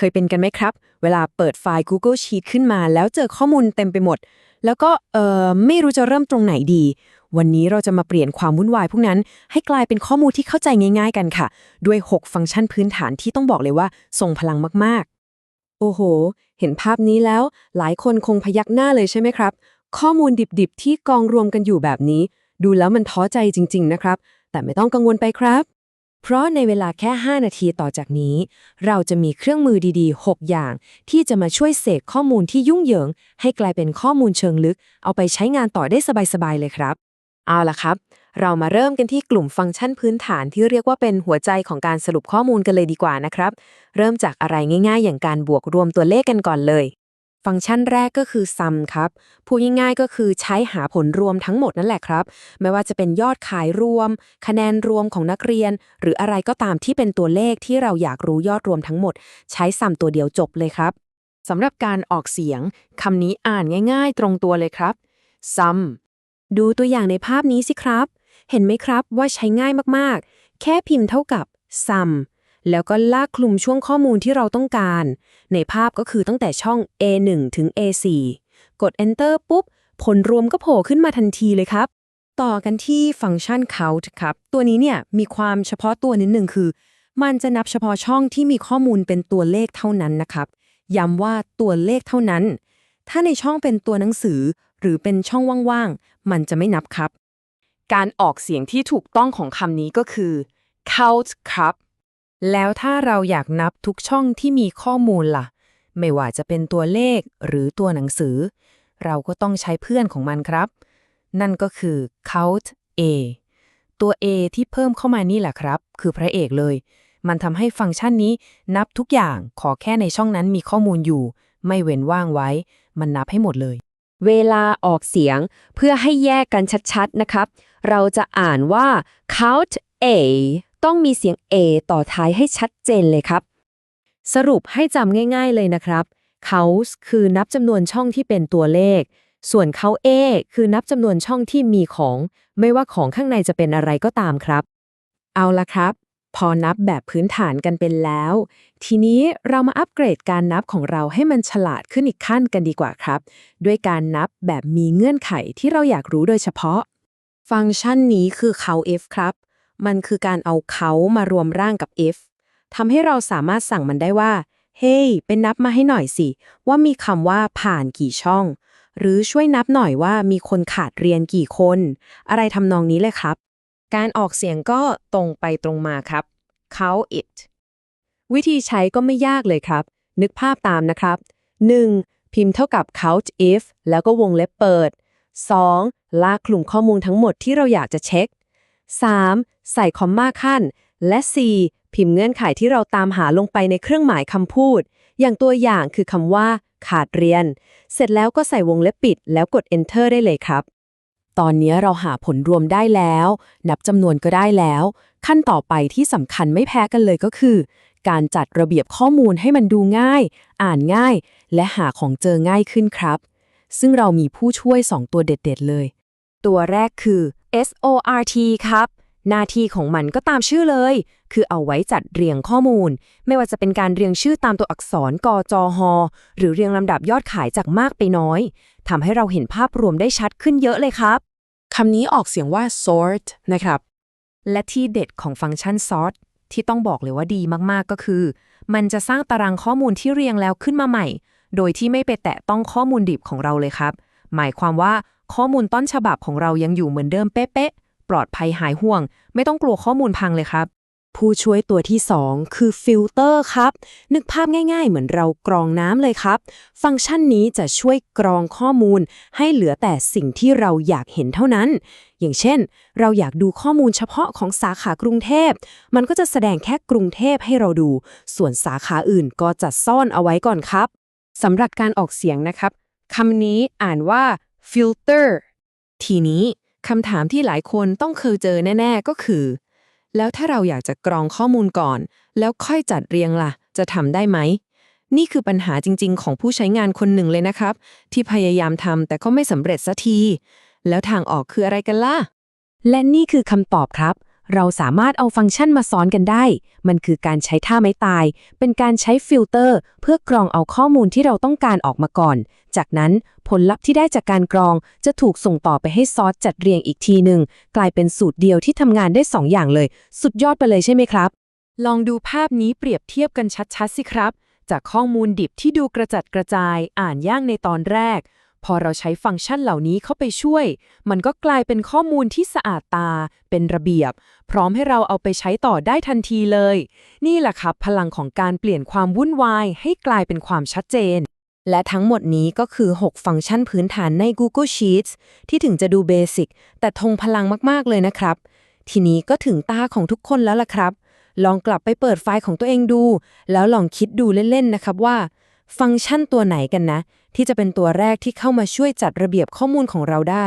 เคยเป็นกันไหมครับ เวลาเปิดไฟล์ Google Sheet ขึ้นมา แล้วเจอข้อมูลเต็มไปหมด แล้วก็เอ่อไม่รู้จะเริ่มตรงไหนดี วันนี้เราจะมาเปลี่ยนความวุ่นวายพวกนั้น ให้กลายเป็นข้อมูลที่เข้าใจง่ายๆกันค่ะ ด้วย 6 ฟังก์ชันพื้นฐานที่ต้องบอกเลยว่าทรงพลังมากๆ โอ้โห เห็นภาพนี้แล้ว หลายคนคงพยักหน้าเลยใช่ไหมครับ ข้อมูลดิบๆ ที่กองรวมกันอยู่แบบนี้ ดูแล้วมันท้อใจจริง ๆ นะครับ แต่ไม่ต้องกังวลไปครับ เพราะในเวลาแค่ 5 นาทีต่อจากนี้ เราจะมีเครื่องมือดีๆ 6 อย่าง ที่จะมาช่วยเสกข้อมูลที่ยุ่งเหยิง ให้กลายเป็นข้อมูลเชิงลึก เอาไปใช้งานต่อได้สบายๆเลยครับ เอาล่ะครับ เรามาเริ่มกันที่กลุ่มฟังก์ชันพื้นฐานที่เรียกว่าเป็นหัวใจของการสรุปข้อมูลกันเลยดีกว่านะครับ เริ่มจากอะไรง่าย ๆ อย่างการบวกรวมตัวเลขกันก่อนเลย ฟังก์ชันแรกก็คือ sum ครับพูดง่ายๆก็คือใช้หาผลรวมทั้งหมดนั่นแหละครับ ไม่ว่าจะเป็นยอดขายรวม คะแนนรวมของนักเรียน หรืออะไรก็ตามที่เป็นตัวเลขที่เราอยากรู้ยอดรวมทั้งหมด ใช้ sum ตัวเดียวจบเลยครับสำหรับการออกเสียงคำนี้อ่านง่าย ๆ ตรงตัวเลยครับ sum ดูตัวอย่างในภาพนี้สิครับ เห็นไหมครับว่าใช้ง่ายมากๆ แค่พิมพ์เท่ากับ sum แล้วก็ลากคลุมช่วงข้อมูลที่เราต้องการ ในภาพก็คือตั้งแต่ช่อง A1 ถึง A4 กด Enter ปุ๊บ ผลรวมก็โผล่ขึ้นมาทันทีเลยครับ ต่อกันที่ฟังก์ชัน count ครับ ตัวนี้เนี่ยมีความเฉพาะตัวนิดหนึ่งคือ มันจะนับเฉพาะช่องที่มีข้อมูลเป็นตัวเลขเท่านั้นนะครับ ย้ำว่าตัวเลขเท่านั้น ถ้าในช่องเป็นตัวหนังสือ หรือเป็นช่องว่างๆ มันจะไม่นับครับ การออกเสียงที่ถูกต้องของคำนี้ก็คือ count ครับ แล้วถ้าเราอยากนับทุกช่องที่มีข้อมูลล่ะ ไม่ว่าจะเป็นตัวเลขหรือตัวหนังสือ เราก็ต้องใช้เพื่อนของมันครับ นั่นก็คือ count a ตัว a ที่เพิ่มเข้ามานี่แหละครับ คือพระเอกเลย มันทำให้ฟังก์ชันนี้นับทุกอย่างขอแค่ในช่องนั้นมีข้อมูลอยู่ ไม่เว้นว่างไว้ มันนับให้หมดเลย เวลาออกเสียงเพื่อให้แยกกันชัดๆนะครับ เราจะอ่านว่า count a ต้องมีเสียง a ต่อท้ายให้ชัดเจนเลยครับ สรุปให้จำง่าย ๆเลยนะครับ count คือนับจำนวนช่องที่เป็นตัวเลข ส่วน count a คือนับจำนวนช่องที่มีของ ไม่ว่าของข้างในจะเป็นอะไรก็ตามครับ เอาละครับ พอนับแบบพื้นฐานกันเป็นแล้ว ทีนี้เรามาอัปเกรดการนับของเราให้มันฉลาดขึ้นอีกขั้นกันดีกว่าครับ ด้วยการนับแบบมีเงื่อนไขที่เราอยากรู้โดยเฉพาะ ฟังก์ชันนี้คือ count f ครับ มันคือการเอาเขามารวมร่างกับ if ทำให้เราสามารถสั่งมันได้ว่า เฮ้ยเป็นนับมาให้หน่อยสิ ว่ามีคำว่าผ่านกี่ช่อง หรือช่วยนับหน่อยว่ามีคนขาดเรียนกี่คน อะไรทำนองนี้เลยครับ การออกเสียงก็ตรงไปตรงมาครับ count it วิธีใช้ก็ไม่ยากเลยครับ นึกภาพตามนะครับ 1. พิมพ์เท่ากับ count if แล้วก็วงเล็บเปิด 2. ลากกลุ่มข้อมูลทั้งหมดที่เราอยากจะเช็ค 3. ใส่คอมมาขั้น และ 4. พิมพ์เงื่อนไขที่เราตามหาลงไปในเครื่องหมายคำพูด อย่างตัวอย่างคือคำว่า ขาดเรียน เสร็จแล้วก็ใส่วงเล็บปิด แล้วกด enter ได้เลยครับ ตอนนี้เราหาผลรวมได้แล้ว นับจำนวนก็ได้แล้ว ขั้นต่อไปที่สำคัญไม่แพ้กันเลยก็คือ การจัดระเบียบข้อมูลให้มันดูง่าย อ่านง่าย และหาของเจอง่ายขึ้นครับ ซึ่งเรามีผู้ช่วย 2 ตัวเด็ด ๆ เลย ตัวแรกคือ SORT ครับ หน้าที่ของมันก็ตามชื่อเลย คือเอาไว้จัดเรียงข้อมูล ไม่ว่าจะเป็นการเรียงชื่อตามตัวอักษรกจหหรือเรียงลำดับยอดขายจากมากไปน้อยทำให้เราเห็นภาพรวมได้ชัดขึ้นเยอะเลยครับคำนี้ออกเสียงว่า sort นะครับ และที่เด็ดของฟังก์ชัน sort ที่ต้องบอกเลยว่าดีมากๆก็คือ มันจะสร้างตารางข้อมูลที่เรียงแล้วขึ้นมาใหม่ โดยที่ไม่ไปแตะต้องข้อมูลดิบของเราเลยครับ หมายความว่าข้อมูลต้นฉบับของเรายังอยู่เหมือนเดิมเป๊ะๆ ปลอดภัยหายห่วง ไม่ต้องกลัวข้อมูลพังเลยครับ ผู้ช่วยตัวที่ 2 คือฟิลเตอร์ครับ นึกภาพง่ายๆ เหมือนเรากรองน้ำเลยครับ ฟังก์ชันนี้จะช่วยกรองข้อมูล ให้เหลือแต่สิ่งที่เราอยากเห็นเท่านั้น อย่างเช่น เราอยากดูข้อมูลเฉพาะของสาขากรุงเทพ มันก็จะแสดงแค่กรุงเทพให้เราดู ส่วนสาขาอื่นก็จะซ่อนเอาไว้ก่อนครับสำหรับการออกเสียงนะครับคำนี้อ่านว่า filter ทีนี้ คำถามที่หลายคนต้องเคยเจอแน่ ๆ ก็คือ แล้วถ้าเราอยากจะกรองข้อมูลก่อน แล้วค่อยจัดเรียงล่ะ จะทำได้ไหม นี่คือปัญหาจริง ๆ ของผู้ใช้งานคนหนึ่งเลยนะครับ ที่พยายามทำแต่ก็ไม่สำเร็จสักที แล้วทางออกคืออะไรกันล่ะ และนี่คือคำตอบครับ เราสามารถเอาฟังก์ชันมาซ้อนกันได้ มันคือการใช้ท่าไม้ตาย เป็นการใช้ฟิลเตอร์ เพื่อกรองเอาข้อมูลที่เราต้องการออกมาก่อน จากนั้นผลลัพธ์ที่ได้จากการกรองจะถูกส่งต่อไปให้ซอสจัดเรียงอีกทีหนึ่งกลายเป็นสูตรเดียวที่ทำงานได้สองอย่างเลย สุดยอดไปเลยใช่ไหมครับ ลองดูภาพนี้เปรียบเทียบกันชัดๆสิครับ จากข้อมูลดิบที่ดูกระจัดกระจาย อ่านยากในตอนแรก พอเราใช้ฟังก์ชันเหล่านี้เข้าไปช่วย มันก็กลายเป็นข้อมูลที่สะอาดตา เป็นระเบียบ พร้อมให้เราเอาไปใช้ต่อได้ทันทีเลย นี่แหละครับ พลังของการเปลี่ยนความวุ่นวาย ให้กลายเป็นความชัดเจน และทั้งหมดนี้ก็คือ 6 ฟังก์ชันพื้นฐานใน Google Sheets ที่ถึงจะดูเบสิกแต่ทงพลังมากๆเลยนะครับ ทีนี้ก็ถึงตาของทุกคนแล้วล่ะครับ ลองกลับไปเปิดไฟล์ของตัวเองดู แล้วลองคิดดูเล่นๆนะครับว่า ฟังก์ชันตัวไหนกันนะ ที่จะเป็นตัวแรกที่เข้ามาช่วยจัดระเบียบข้อมูลของเราได้